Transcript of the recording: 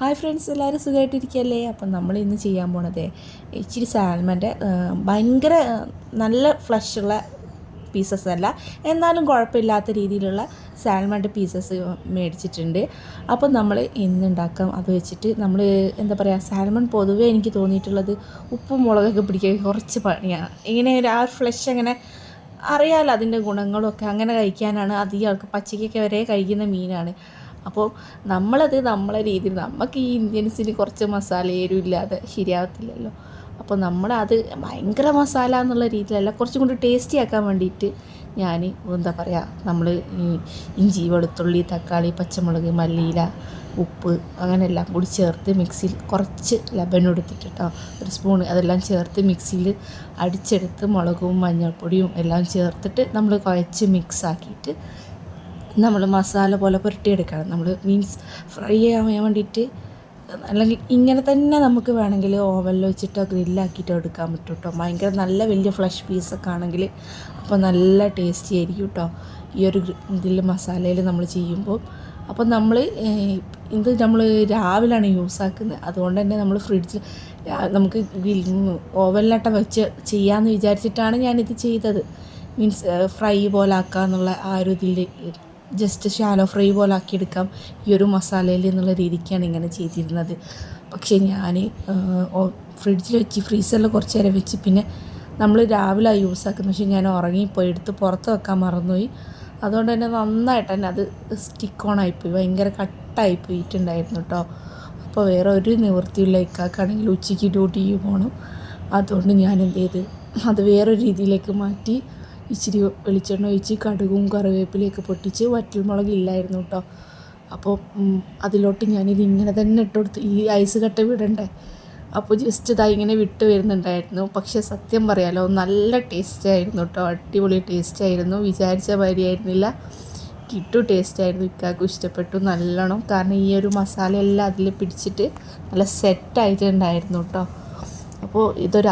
Hi friends എല്ലാവരും സുഖമായിട്ടിരിക്കുകയല്ലേ അപ്പം നമ്മൾ ഇന്ന് ചെയ്യാൻ പോണത് ഇച്ചിരി സാൽമന്റെ ഭയങ്കര നല്ല ഫ്ലഷുള്ള പീസസ് അല്ല. എന്നാലും കുഴപ്പമില്ലാത്ത രീതിയിലുള്ള സാൽമന്റെ പീസസ് മേടിച്ചിട്ടുണ്ട്. അപ്പം നമ്മൾ ഇന്ന് ഉണ്ടാക്കാം. അത് വെച്ചിട്ട് നമ്മൾ എന്താ പറയുക സാൽമൺ പൊതുവേ എനിക്ക് തോന്നിയിട്ടുള്ളത് ഉപ്പും മുളകൊക്കെ പിടിക്കാൻ കുറച്ച് പണിയാണ്. ഇങ്ങനെ ആ ഫ്ലഷ് അങ്ങനെ അറിയാമല്ലോ അതിന്റെ ഗുണങ്ങളൊക്കെ. അങ്ങനെ കഴിക്കാനാണ് അധികം ആൾക്ക് പച്ചക്കൊക്കെ വരെ കഴിക്കുന്ന മീനാണ്. അപ്പോൾ നമ്മളത് നമ്മളെ രീതിയിൽ നമുക്ക് ഈ ഇന്ത്യൻസിന് കുറച്ച് മസാല ഇല്ലാതെ ശരിയാവത്തില്ലല്ലോ. അപ്പോൾ നമ്മളത് ഭയങ്കര മസാല എന്നുള്ള രീതിയിലല്ല കുറച്ചും കൂടി ടേസ്റ്റി ആക്കാൻ വേണ്ടിയിട്ട് ഞാൻ എന്താ പറയുക നമ്മൾ ഇഞ്ചി വെളുത്തുള്ളി തക്കാളി പച്ചമുളക് മല്ലിയില ഉപ്പ് അങ്ങനെ എല്ലാം കൂടി ചേർത്ത് മിക്സിയിൽ കുറച്ച് ലബൻ എടുത്തിട്ട് കേട്ടോ ഒരു സ്പൂൺ അതെല്ലാം ചേർത്ത് മിക്സിയിൽ അടിച്ചെടുത്ത് മുളകും മഞ്ഞൾപ്പൊടിയും എല്ലാം ചേർത്തിട്ട് നമ്മൾ കുഴച്ച് മിക്സ് ആക്കിയിട്ട് നമ്മൾ മസാല പോലെ പുരട്ടിയെടുക്കണം. നമ്മൾ മീൻസ് ഫ്രൈ ചെയ്യാൻ വേണ്ടിയിട്ട് അല്ലെങ്കിൽ ഇങ്ങനെ തന്നെ നമുക്ക് വേണമെങ്കിൽ ഓവനിൽ വെച്ചിട്ടോ ഗ്രില്ലാക്കിയിട്ടോ എടുക്കാൻ പറ്റും കേട്ടോ ഭയങ്കര നല്ല വലിയ ഫ്ലഷ് പീസൊക്കെ ആണെങ്കിൽ അപ്പോൾ നല്ല ടേസ്റ്റി ആയിരിക്കും കേട്ടോ ഈ ഒരു ഇതിൽ മസാലയിൽ നമ്മൾ ചെയ്യുമ്പോൾ അപ്പോൾ നമ്മൾ ഇത് നമ്മൾ രാവിലെയാണ് യൂസ് ആക്കുന്നത് അതുകൊണ്ട് തന്നെ നമ്മൾ ഫ്രിഡ്ജിൽ നമുക്ക് ഓവനിലട്ട വെച്ച് ചെയ്യാമെന്ന് വിചാരിച്ചിട്ടാണ് ഞാനിത് ചെയ്തത്. മീൻസ് ഫ്രൈ പോലെ ആക്കാന്നുള്ള ആ ഒരു ഇതിൽ ജസ്റ്റ് ഷാലോ ഫ്രൈ പോലെ ആക്കിയെടുക്കാം ഈ ഒരു മസാലയിൽ എന്നുള്ള രീതിക്കാണ് ഇങ്ങനെ ചെയ്തിരുന്നത്. പക്ഷേ ഞാൻ ഫ്രിഡ്ജിൽ വെച്ച് ഫ്രീസറിൽ കുറച്ച് നേരം വെച്ച് പിന്നെ നമ്മൾ രാവിലെ യൂസ് ആക്കുന്നത്. പക്ഷേ ഞാൻ ഉറങ്ങിപ്പോയി എടുത്ത് പുറത്ത് വെക്കാൻ മറന്നുപോയി. അതുകൊണ്ട് തന്നെ നന്നായിട്ട് തന്നെ അത് സ്റ്റിക്ക് ഓൺ ആയിപ്പോയി. ഭയങ്കര കട്ടായി പോയിട്ടുണ്ടായിരുന്നു കേട്ടോ അപ്പോൾ വേറെ ഒരു നിവൃത്തിയുള്ള ഇക്കാക്കാണെങ്കിൽ ഉച്ചയ്ക്ക് ഡ്യൂട്ടിക്ക് പോകണം അതുകൊണ്ട് ഞാൻ എന്ത് ചെയ്ത് അത് വേറൊരു രീതിയിലേക്ക് മാറ്റി ഇച്ചിരി വെളിച്ചെണ്ണ ഒഴിച്ച് കടുകും കറിവേപ്പിലയൊക്കെ പൊട്ടിച്ച് വറ്റൽമുളക് ഇല്ലായിരുന്നു കേട്ടോ. അപ്പോൾ അതിലോട്ട് ഞാനിത് ഇങ്ങനെ തന്നെ ഇട്ട് കൊടുത്ത് ഈ ഐസ് കട്ട വിടണ്ടേ? അപ്പോൾ ജസ്റ്റ് ഇതാ ഇങ്ങനെ വിട്ട് വരുന്നുണ്ടായിരുന്നു. പക്ഷേ സത്യം പറയാലോ നല്ല ടേസ്റ്റ് ആയിരുന്നു കേട്ടോ. അടിപൊളി ടേസ്റ്റ് ആയിരുന്നു. വിചാരിച്ച മാതിരിയായിരുന്നില്ല കിട്ടു ടേസ്റ്റ് ആയിരുന്നു. ഇക്കാക്കും ഇഷ്ടപ്പെട്ടു നല്ലോണം. കാരണം ഈ ഒരു മസാല എല്ലാം അതിൽ പിടിച്ചിട്ട് നല്ല സെറ്റായിട്ടുണ്ടായിരുന്നു കേട്ടോ. അപ്പോൾ ഇതൊരു